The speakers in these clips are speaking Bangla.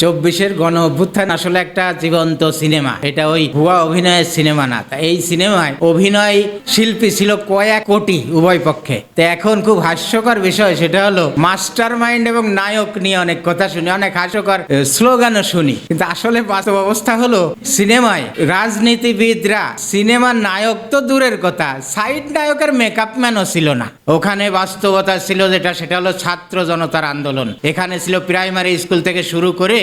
চব্বিশের গণ অভ্যুত্থান আসলে একটা জীবন্ত সিনেমা। এটা ওই ভুয়া অভিনয়ের সিনেমা না। তা এই সিনেমায় অভিনয় শিল্পী ছিল কয়েক কোটি উভয় পক্ষে। তো এখন খুব হাস্যকর বিষয়, সেটা হলো মাস্টার মাইন্ড এবং নায়ক নিয়ে অনেক কথা শুনি, অনেক হাস্যকর স্লোগানও শুনি। কিন্তু আসলে বাস্তব অবস্থা হলো, সিনেমায় রাজনীতিবিদরা, সিনেমার নায়ক তো দূরের কথা, সাইড নায়কের মেকআপ ম্যানও ছিল না। ওখানে বাস্তবতা ছিল যেটা, সেটা হলো ছাত্র জনতার আন্দোলন। এখানে ছিল প্রাইমারি স্কুল থেকে শুরু করে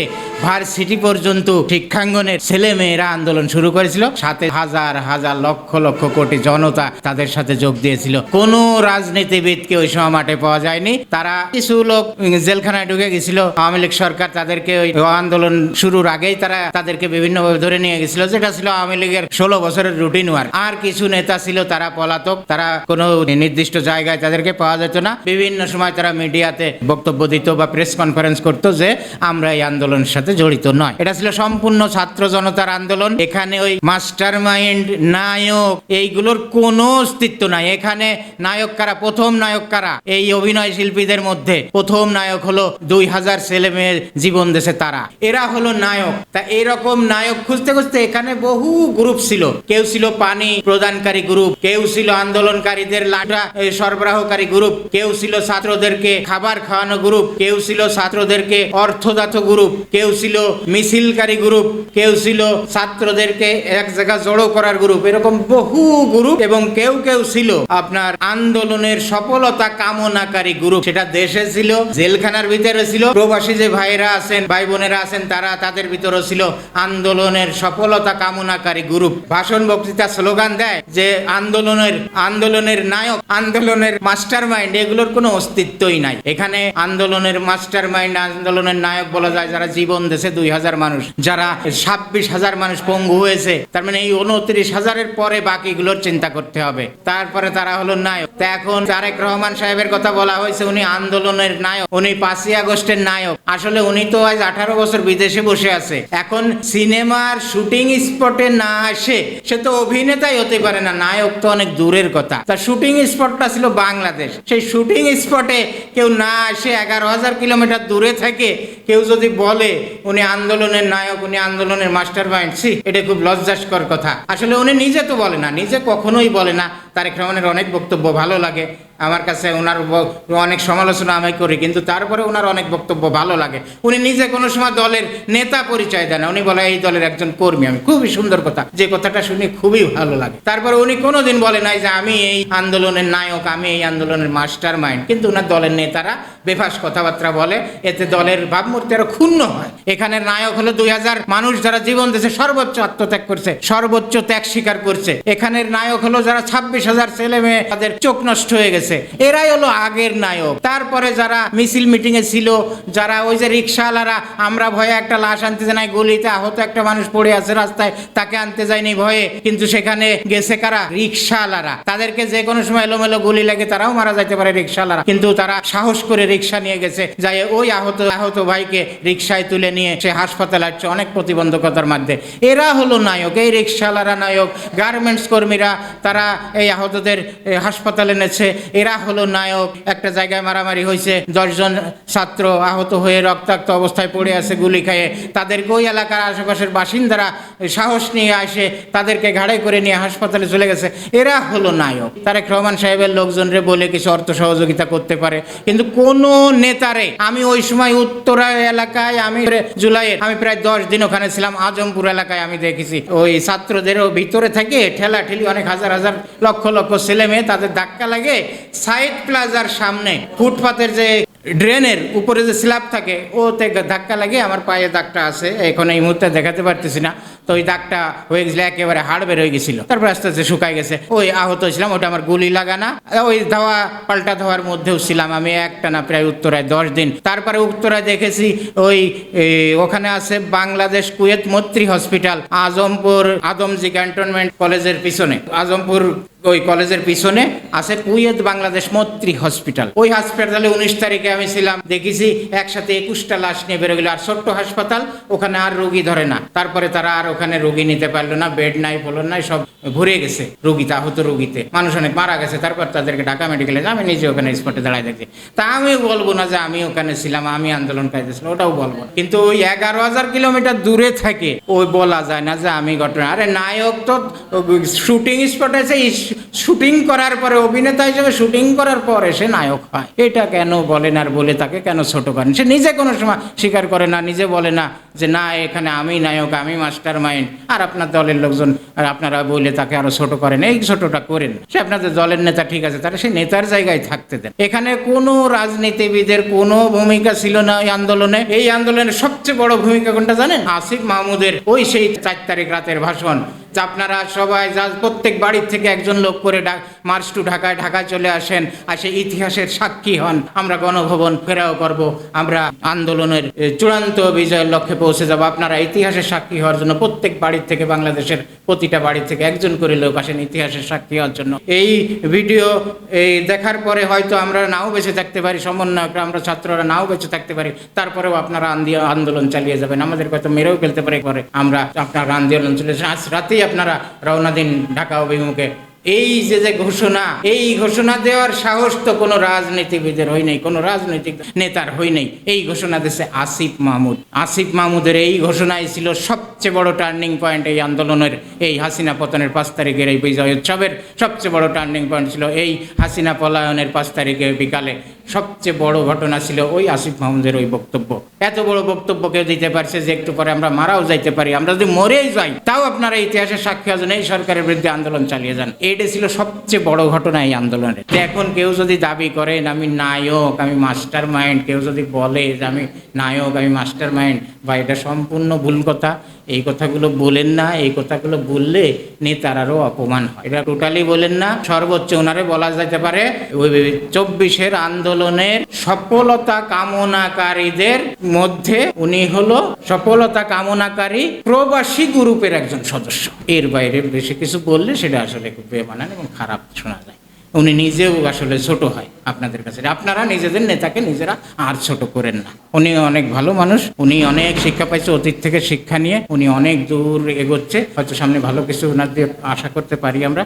ভার্সিটি পর্যন্ত শিক্ষাঙ্গনের ছেলে মেয়েরা আন্দোলন শুরু করেছিল। সাথে হাজার হাজার লক্ষ লক্ষ কোটি জনতা তাদের সাথে যোগ দিয়েছিল। কোনো রাজনীতিবিদকে ওই সময় মাঠে পাওয়া যায়নি। তারা কিছু লোক জেলখানায় ঢুকে গেছিল। আওয়ামী লীগ সরকার তাদেরকে ওই আন্দোলন শুরুর আগেই তারা তাদেরকে বিভিন্নভাবে ধরে নিয়ে গেছিল। যেটা ছিল আওয়ামী লীগের ষোলো বছরের রুটিন ওয়ার্ক আর কিছু নেতা ছিল, তারা পলাতক। তারা কোনো নির্দিষ্ট জায়গায় তাদেরকে পাওয়া যেত না। বিভিন্ন সময় তারা মিডিয়াতে বক্তব্য দিত বা প্রেস কনফারেন্স করতো যে, আমরা এই আন্দোলনের সাথে জড়িত নয়। এটা ছিল সম্পূর্ণ ছাত্র জনতার আন্দোলন। এখানে ওই মাস্টার মাইন্ড নায়ক, এইগুলোর কোনো অস্তিত্ব নাই। এখানে নায়ক কারা? প্রথম নায়ক কারা? এই অভিনয় শিল্পীদের মধ্যে প্রথম নায়ক হলো দুই হাজার ছেলে মেয়ের জীবন দেশে তারা। এরা হলো নায়ক। তা এরকম নায়ক খুঁজতে খুঁজতে এখানে বহু গ্রুপ ছিল। কেউ ছিল পানি প্রদানকারী গ্রুপ, কেউ ছিল আন্দোলনকারীদের লাটা সরবরাহকারী গ্রুপ, কেউ ছিল ছাত্রদেরকে খাবার খাওয়ানো গ্রুপ, কেউ ছিল ছাত্রদেরকে অর্থদাত গ্রুপ কেউ ছিল মিছিলকারী গ্রুপ, কেউ ছিল ছাত্রদেরকে এক জায়গা জড়ো করার গ্রুপ, এরকম বহু গ্রুপ এবং কেউ কেউ ছিল আপনার আন্দোলনের সফলতা কামনাকারী গ্রুপ। সেটা দেশে ছিল, জেলখানার ভিতরে ছিল, প্রবাসী যে ভাইরা আছেন, ভাই বোনেরা আছেন, তারা তাদের ভিতরে ছিল আন্দোলনের সফলতা কামনাকারী গ্রুপ। ভাষণ বক্তৃতা স্লোগান দেয় যে আন্দোলনের আন্দোলনের নায়ক, আন্দোলনের মাস্টার মাইন্ড এগুলোর কোনো অস্তিত্বই নাই। এখানে আন্দোলনের মাস্টার মাইন্ড আন্দোলনের নায়ক বলা যায়, যারা জীবন দেশে দুই হাজার মানুষ। যারা ছাব্বিশ হাজার মানুষ পঙ্গু হয়েছে, তার মানে এই উনত্রিশ হাজারের পরে বাকিগুলোর চিন্তা করতে হবে। তারপরে তারা হলো নায়ক। তা এখন তারেক রহমান সাহেবের কথা বলা হয়েছে, উনি আন্দোলনের নায়ক, উনি পাঁচই আগস্টের নায়ক। আসলে উনি তো আজ আঠারো বছর বিদেশে বসে আছে। এখন সিনেমার শুটিং স্পটে না আসে সে তো অভিনেতাই হতে পারে না, নায়ক তো অনেক দূরের কথা। তার শুটিং স্পটটা ছিল বাংলাদেশ। সেই শুটিং স্পটে কেউ না আসে এগারো হাজার কিলোমিটার দূরে থেকে কেউ যদি বলে উনি আন্দোলনের নায়ক, উনি আন্দোলনের মাস্টার মাইন্ড সি এটা খুব লজ্জাস্কর কথা। আসলে উনি নিজে তো বলে না, নিজে কখনোই বলে না। তারেক রহমানের অনেক বক্তব্য ভালো লাগে। আমার কাছে ওনার অনেক সমালোচনা আমি করি, কিন্তু তারপরে ওনার অনেক বক্তব্য ভালো লাগে। উনি নিজে কোনো সময় দলের নেতা পরিচয় দেন উনি বলে, এই দলের একজন কর্মী, আমি খুবই সুন্দর কথা। যে কথাটা শুনে খুবই ভালো লাগে। তারপরে উনি কোনোদিন বলে নাই যে, আমি এই আন্দোলনের নায়ক, আমি এই আন্দোলনের মাস্টার মাইন্ড কিন্তু ওনার দলের নেতারা বেফাস কথাবার্তা বলে, এতে দলের ভাবমূর্তি আরও ক্ষুণ্ণ হয়। এখানে নায়ক হলো দুই হাজার মানুষ যারা জীবন দেশে সর্বোচ্চ আত্মত্যাগ করছে, সর্বোচ্চ ত্যাগ স্বীকার করছে। এখানের নায়ক হলো যারা ছাব্বিশ হাজার ছেলে মেয়ে তাদের চোখ নষ্ট হয়ে গেছে। এরাই হলো আগের নায়ক। তারপরে যারা মিছিল মিটিং এ ছিল, যারা ওই যে রিক্সাওয়ালারা আমরা ভয়ে একটা লাশ আনতে জানাই গলিতে আহত একটা মানুষ পড়ে আছে রাস্তায়, তাকে আনতে যায়নি ভয়ে। কিন্তু সেখানে গেছে কারা? রিক্সাওয়ালারা তাদেরকে যে কোনো সময় এলোমেলো গুলি লাগে, তারাও মারা যাইতে পারে রিক্সাওয়ালারা কিন্তু তারা সাহস করে রিক্সা নিয়ে গেছে, যাই ওই আহত আহত ভাইকে রিক্সায় তুলে নিয়ে সে হাসপাতালে আসছে অনেক প্রতিবন্ধকতার মধ্যে। এরা হলো নায়ক, এই রিক্সাওয়ালারা নায়ক, গার্মেন্টস কর্মীরা, তারা এই আহতদের হাসপাতালে এনেছে এরা হলো নায়ক। একটা জায়গায় মারামারি হয়েছে। দশজন ছাত্র আহত হয়ে রক্তাক্ত অবস্থায় পড়ে আছে গুলি খেয়ে তাদেরকে ওই এলাকার আশেপাশের বাসিন্দারা সাহস নিয়ে আসে, তাদেরকে ঘাড়ে করে নিয়ে হাসপাতালে চলে গেছে। এরা হলো নায়ক। তারেক রহমান সাহেবের লোকজনরে বলে কিছু অর্থ সহযোগিতা করতে পারে। কিন্তু কোন নেতারে, আমি ওই সময় উত্তরা এলাকায়, আমি জুলাইয়ের, আমি প্রায় দশ দিন ওখানে ছিলাম। আজমপুর এলাকায় আমি দেখেছি। ওই ছাত্রদেরও ভিতরে থেকে ঠেলা ঠেলি অনেক হাজার হাজার লক্ষ লক্ষ লক্ষ ছেলে মেয়ে তাদের ধাক্কা লাগে। সাইড প্লাজার সামনে ফুটপাতের যে ড্রেনের উপরে যে স্ল্যাব থাকে, ওতে ধাক্কা লাগে। আমার পায়ে দাগটা আছে, এখন এই মুহূর্তে দেখাতে পারতেছি না। তো ওই দাগটা হয়ে গেছিল, একেবারে হাড় বের হয়ে গেছিল। তারপর আস্তে আস্তে শুকাই গেছে। ওই আহত ছিলাম, ওটা আমার গুলি লাগানা ওই ধাওয়া, পাল্টা ধাওয়ার মধ্যেও ছিলাম আমি একটা না প্রায় উত্তরায় দশ দিন। তারপরে উত্তরায় দেখেছি ওই ওখানে আছে Bangladesh Kuwait Maitri hospital, Azampur Adamjee cantonment কলেজের পিছনে। আজমপুর ওই কলেজের পিছনে আছে কুয়েত বাংলাদেশ মৈত্রী হসপিটাল। ওই হাসপাতালে উনিশ তারিখে আমি ছিলাম, দেখেছি একসাথে একুশটা লাশ নিয়ে বেরো গেল। আর ছোট্ট হাসপাতাল, ওখানে আর রোগী ধরে না। তারপরে তারা আর ওখানে রোগী নিতে পারল না, বেড নাই ফলন নাই, সব ভরে গেছে রোগীতে আহত রোগীতে। মানুষ অনেক মারা গেছে, তারপর তাদেরকে ঢাকা মেডিকেলে আমি নিজে ওখানে স্পটে দাঁড়ায় দেখছি তা আমি বলব না যে আমি ওখানে ছিলাম, আমি আন্দোলন কাজেছিলাম ওটাও বলব। কিন্তু ওই এগারো হাজার কিলোমিটার দূরে থাকে ওই বলা যায় না যে আমি ঘটনা। আরে নায়ক তো শুটিং স্পটে এসে শুটিং করার পরে, অভিনেতা হিসেবে শুটিং করার পরে সে নায়ক হয়। এটা কেন বলেন আর বলে তাকে কেন ছোট করেন? সে নিজে কোনো সময় স্বীকার করে না, নিজে বলে না যে, না, এখানে আমি নায়ক, আমি মাস্টার মাইন্ড আর আপনার দলের লোকজন, আর আপনারা বলে তাকে আরও ছোট করেন। এই ছোটটা করেন। সে আপনাদের দলের নেতা, ঠিক আছে তারা সে নেতার জায়গায় থাকতে দেন। এখানে কোনো রাজনীতিবিদের কোনো ভূমিকা ছিল না ওই আন্দোলনে। এই আন্দোলনের সবচেয়ে বড় ভূমিকা কোনটা জানেন? আসিফ মাহমুদের ওই সেই চার তারিখ রাতের ভাষণ। আপনারা সবাই যা প্রত্যেক বাড়ির থেকে একজন লোক করে মার্চ টু ঢাকায় ঢাকায় চলে আসেন, আসে ইতিহাসের সাক্ষী হন। আমরা গণভবন ফেরাও করব। আমরা আন্দোলনের চূড়ান্ত বিজয়ের লক্ষ্যে পৌঁছে যাব। আপনারা ইতিহাসের সাক্ষী হওয়ার জন্য প্রত্যেক বাড়ির থেকে, বাংলাদেশের প্রতিটা বাড়ি থেকে একজন করে লোক আসেন ইতিহাসের সাক্ষী হওয়ার জন্য। এই ভিডিও এই দেখার পরে হয়তো আমরা নাও বেঁচে থাকতে পারি, সমন্বয়করা, আমরা ছাত্ররা নাও বেঁচে থাকতে পারি। তারপরেও আপনারা আন্দি- আন্দোলন চালিয়ে যাবেন। আমাদের হয়তো মেরেও ফেলতে পারে। পরে আমরা আপনার আন্দোলন চলে আজ রাতেই আপনারা রওনা দিন ঢাকা অভিমুখে। এই যে যে ঘোষণা, এই ঘোষণা দেওয়ার সাহস তো কোনো রাজনীতিবিদের হয় নাই, কোনো রাজনৈতিক নেতার হয় নাই। এই ঘোষণা দিয়েছে আসিফ মাহমুদ। আসিফ মাহমুদের এই ঘোষণাই ছিল সবচেয়ে বড় টার্নিং পয়েন্ট এই আন্দোলনের, এই হাসিনা পতনের পাঁচ তারিখের এই বিজয় উৎসবের সবচেয়ে বড় টার্নিং পয়েন্ট ছিল এই হাসিনা পলায়নের পাঁচ তারিখে বিকালে। সবচেয়ে বড় ঘটনা ছিল ওই আসিফ মাহমুদের ওই বক্তব্য। এত বড় বক্তব্য কেউ দিতে পারছে যে একটু পরে আমরা মারাও যাইতে পারি, আমরা যদি মরেই যাই, তাও আপনারা ইতিহাসের সাক্ষী আছেন এই সরকারের বিরুদ্ধে আন্দোলন চালিয়ে যান। এটা ছিল সবচেয়ে বড় ঘটনা এই আন্দোলনের। এখন কেউ যদি দাবি করেন আমি নায়ক, আমি মাস্টার মাইন্ড কেউ যদি বলে যে, আমি নায়ক, আমি মাস্টার মাইন্ড বা এটা সম্পূর্ণ ভুল কথা এই কথাগুলো বলেন না, এই কথাগুলো বললে নেতারারও অপমান হয়। এটা টোটালি বলেন না, সর্বোচ্চ ওনারে বলা যেতে পারে চব্বিশের আন্দোলনের সফলতা কামনাকারীদের মধ্যে উনি হলো সফলতা কামনাকারী প্রবাসী গ্রুপের একজন সদস্য। এর বাইরে বেশি কিছু বললে সেটা আসলে খুব বেমানান এবং খারাপ শোনা যায়। উনি নিজেও আসলে ছোট হয় আপনাদের কাছে। আপনারা নিজেদের নেতাকে নিজেরা আর ছোট করেন না। উনি অনেক ভালো মানুষ, উনি অনেক শিক্ষা পাইছে, অতীত থেকে শিক্ষা নিয়ে উনি অনেক দূর এগোচ্ছে। হয়তো সামনে ভালো কিছু ওনার দিয়ে আশা করতে পারি আমরা।